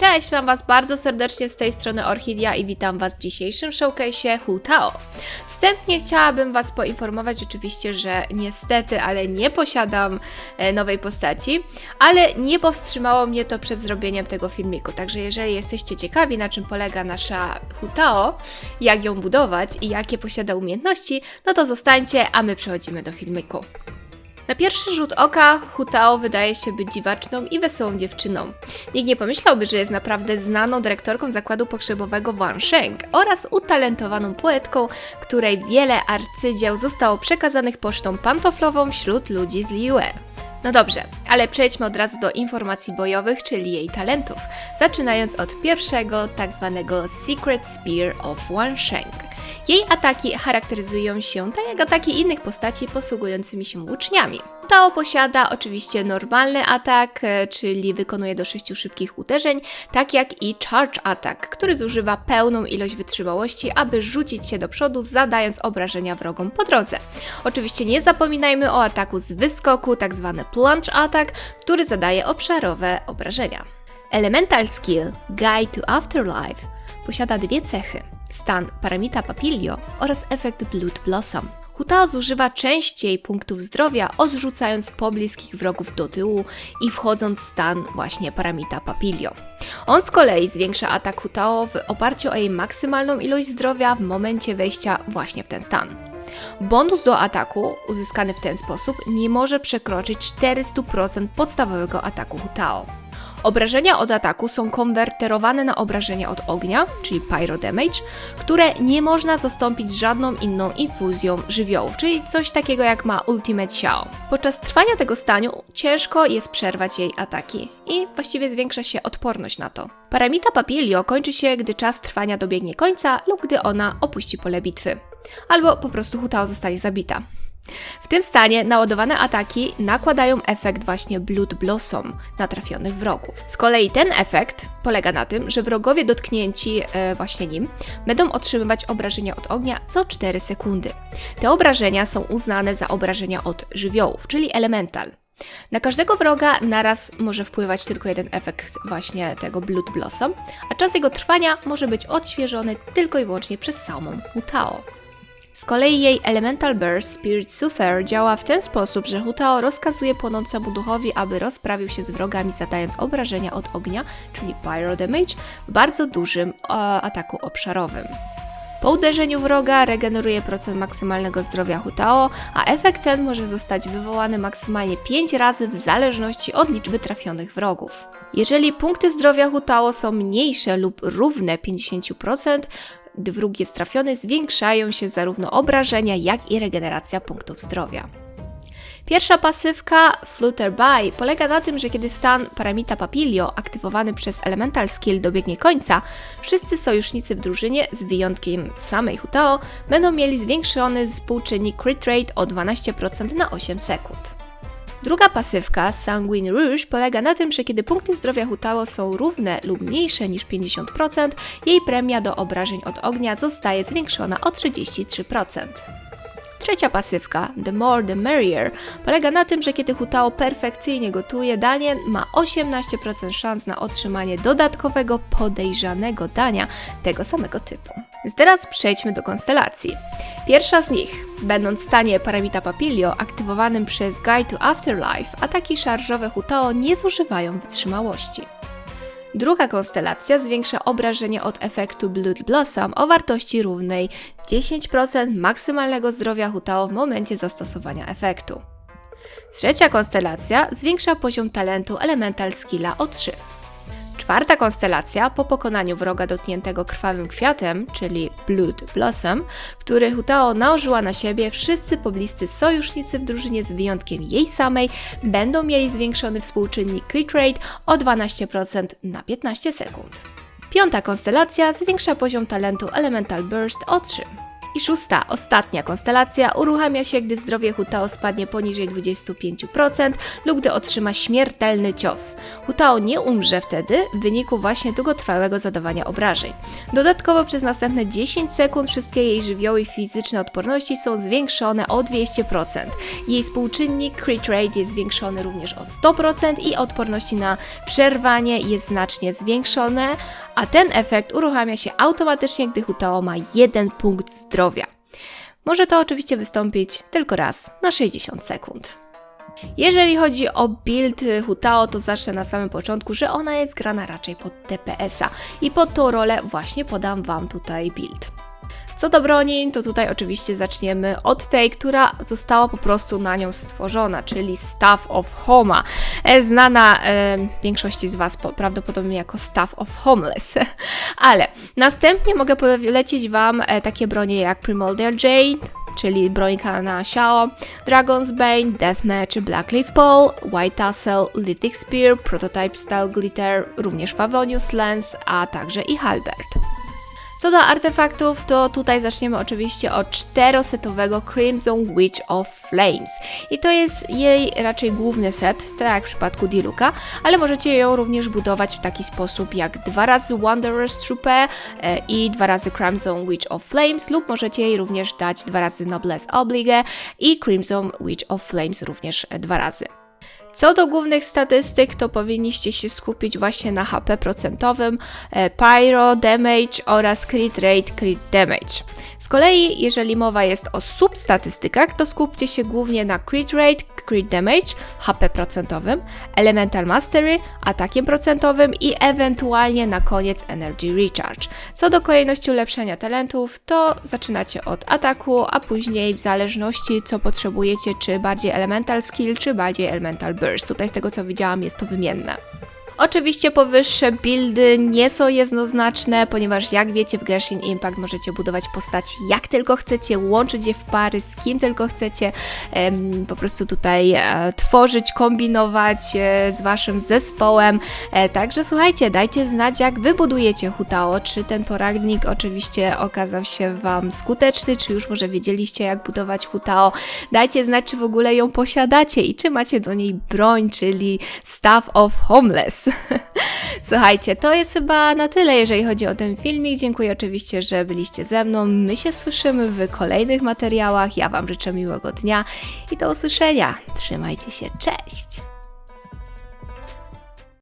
Cześć, witam Was bardzo serdecznie z tej strony Orchidia i witam Was w dzisiejszym showcase'ie Hu Tao. Wstępnie chciałabym Was poinformować oczywiście, że niestety, ale nie posiadam e, nowej postaci, ale nie powstrzymało mnie to przed zrobieniem tego filmiku. Także jeżeli jesteście ciekawi, na czym polega nasza Hu Tao, jak ją budować i jakie posiada umiejętności, no to zostańcie, a my przechodzimy do filmiku. Na pierwszy rzut oka Hutao wydaje się być dziwaczną i wesołą dziewczyną. Nikt nie pomyślałby, że jest naprawdę znaną dyrektorką zakładu pogrzebowego Wang Sheng oraz utalentowaną poetką, której wiele arcydzieł zostało przekazanych pocztą pantoflową wśród ludzi z Liyue. No dobrze, ale przejdźmy od razu do informacji bojowych, czyli jej talentów, zaczynając od pierwszego, tak zwanego Secret Spear of Wang Sheng. Jej ataki charakteryzują się tak jak ataki innych postaci posługującymi się łuczniami. Tao posiada oczywiście normalny atak, e, czyli wykonuje do 6 szybkich uderzeń, tak jak i charge attack, który zużywa pełną ilość wytrzymałości, aby rzucić się do przodu, zadając obrażenia wrogom po drodze. Oczywiście nie zapominajmy o ataku z wyskoku, tak zwany plunge attack, który zadaje obszarowe obrażenia. Elemental Skill Guide to Afterlife posiada dwie cechy stan Paramita Papilio oraz efekt Blood Blossom. Hutao zużywa częściej punktów zdrowia, odrzucając pobliskich wrogów do tyłu i wchodząc w stan właśnie Paramita Papilio. On z kolei zwiększa atak Hutao w oparciu o jej maksymalną ilość zdrowia w momencie wejścia właśnie w ten stan. Bonus do ataku, uzyskany w ten sposób, nie może przekroczyć 400% podstawowego ataku Hutao. Obrażenia od ataku są konwerterowane na obrażenia od ognia, czyli Pyro Damage, które nie można zastąpić żadną inną infuzją żywiołów, czyli coś takiego jak ma Ultimate Xiao. Podczas trwania tego stanu ciężko jest przerwać jej ataki i właściwie zwiększa się odporność na to. Paramita Papilio kończy się, gdy czas trwania dobiegnie końca lub gdy ona opuści pole bitwy. Albo po prostu Hutao zostaje zabita. W tym stanie naładowane ataki nakładają efekt właśnie Blood Blossom na trafionych wrogów. Z kolei ten efekt polega na tym, że wrogowie dotknięci e, właśnie nim będą otrzymywać obrażenia od ognia co 4 sekundy. Te obrażenia są uznane za obrażenia od żywiołów, czyli elemental. Na każdego wroga naraz może wpływać tylko jeden efekt właśnie tego Blood Blossom, a czas jego trwania może być odświeżony tylko i wyłącznie przez samą Utao. Z kolei jej Elemental Burst Spirit Soother działa w ten sposób, że Hutao rozkazuje płonącemu duchowi, aby rozprawił się z wrogami zadając obrażenia od ognia, czyli Pyro Damage, w bardzo dużym ataku obszarowym. Po uderzeniu wroga regeneruje procent maksymalnego zdrowia Hutao, a efekt ten może zostać wywołany maksymalnie 5 razy w zależności od liczby trafionych wrogów. Jeżeli punkty zdrowia Hutao są mniejsze lub równe 50%, gdy wróg jest trafiony, zwiększają się zarówno obrażenia, jak i regeneracja punktów zdrowia. Pierwsza pasywka Flutter By polega na tym, że kiedy stan Paramita Papilio aktywowany przez Elemental Skill dobiegnie końca, wszyscy sojusznicy w drużynie, z wyjątkiem samej Hutao, będą mieli zwiększony współczynnik crit rate o 12% na 8 sekund. Druga pasywka, Sanguine Rouge, polega na tym, że kiedy punkty zdrowia Hutao są równe lub mniejsze niż 50%, jej premia do obrażeń od ognia zostaje zwiększona o 33%. Trzecia pasywka, The More the Merrier, polega na tym, że kiedy Hutao perfekcyjnie gotuje danie, ma 18% szans na otrzymanie dodatkowego podejrzanego dania tego samego typu. Teraz przejdźmy do konstelacji. Pierwsza z nich, będąc w stanie Paramita Papilio aktywowanym przez Guide to Afterlife, ataki szarżowe Hutao nie zużywają wytrzymałości. Druga konstelacja zwiększa obrażenie od efektu Blood Blossom o wartości równej 10% maksymalnego zdrowia Hutao w momencie zastosowania efektu. Trzecia konstelacja zwiększa poziom talentu Elemental Skilla o 3. Czwarta konstelacja, po pokonaniu wroga dotkniętego krwawym kwiatem, czyli Blood Blossom, który Hutao nałożyła na siebie, wszyscy pobliscy sojusznicy w drużynie z wyjątkiem jej samej będą mieli zwiększony współczynnik crit rate o 12% na 15 sekund. Piąta konstelacja zwiększa poziom talentu Elemental Burst o 3. I szósta, ostatnia konstelacja uruchamia się, gdy zdrowie Hutao spadnie poniżej 25% lub gdy otrzyma śmiertelny cios. Hutao nie umrze wtedy w wyniku właśnie długotrwałego zadawania obrażeń. Dodatkowo przez następne 10 sekund wszystkie jej żywioły fizyczne odporności są zwiększone o 200%. Jej współczynnik crit rate jest zwiększony również o 100% i odporności na przerwanie jest znacznie zwiększone, a ten efekt uruchamia się automatycznie, gdy Hutao ma 1 punkt zdrowia. Może to oczywiście wystąpić tylko raz na 60 sekund. Jeżeli chodzi o build Hutao, to zacznę na samym początku, że ona jest grana raczej pod DPS-a i pod tą rolę właśnie podam Wam tutaj build. Co do broni, to tutaj oczywiście zaczniemy od tej, która została po prostu na nią stworzona, czyli Staff of Homa, e, znana e, większości z Was po, prawdopodobnie jako Staff of Homeless. Ale następnie mogę polecić Wam e, takie bronie jak Primordial Jade, czyli brońka na Xiao, Dragon's Bane, Deathmatch, Black Leaf Pole, White Tassel, Lithic Spear, Prototype Style Glitter, również Favonius Lens, a także i Halberd. Co do artefaktów, to tutaj zaczniemy oczywiście od czterosetowego Crimson Witch of Flames. I to jest jej raczej główny set, tak jak w przypadku Diluka, ale możecie ją również budować w taki sposób jak dwa razy Wanderer's Trooper e, i dwa razy Crimson Witch of Flames lub możecie jej również dać dwa razy Noblesse Oblige i Crimson Witch of Flames również dwa razy. Co do głównych statystyk, to powinniście się skupić właśnie na HP procentowym, e, Pyro, Damage oraz Crit Rate, Crit Damage. Z kolei, jeżeli mowa jest o substatystykach, to skupcie się głównie na Crit Rate, Crit Damage, HP procentowym, Elemental Mastery, atakiem procentowym i ewentualnie na koniec Energy Recharge. Co do kolejności ulepszenia talentów, to zaczynacie od ataku, a później w zależności co potrzebujecie, czy bardziej Elemental Skill, czy bardziej Elemental Burst. Tutaj z tego co widziałam jest to wymienne. Oczywiście powyższe buildy nie są jednoznaczne, ponieważ jak wiecie w Genshin Impact możecie budować postaci jak tylko chcecie, łączyć je w pary z kim tylko chcecie, po prostu tutaj e, tworzyć, kombinować e, z waszym zespołem. E, także słuchajcie, dajcie znać jak wy budujecie Hutao, czy ten poradnik oczywiście okazał się wam skuteczny, czy już może wiedzieliście jak budować Hutao. Dajcie znać, czy w ogóle ją posiadacie i czy macie do niej broń, czyli Staff of Homeless. Słuchajcie, to jest chyba na tyle, jeżeli chodzi o ten filmik. Dziękuję oczywiście, że byliście ze mną. My się słyszymy w kolejnych materiałach. Ja Wam życzę miłego dnia i do usłyszenia. Trzymajcie się, cześć!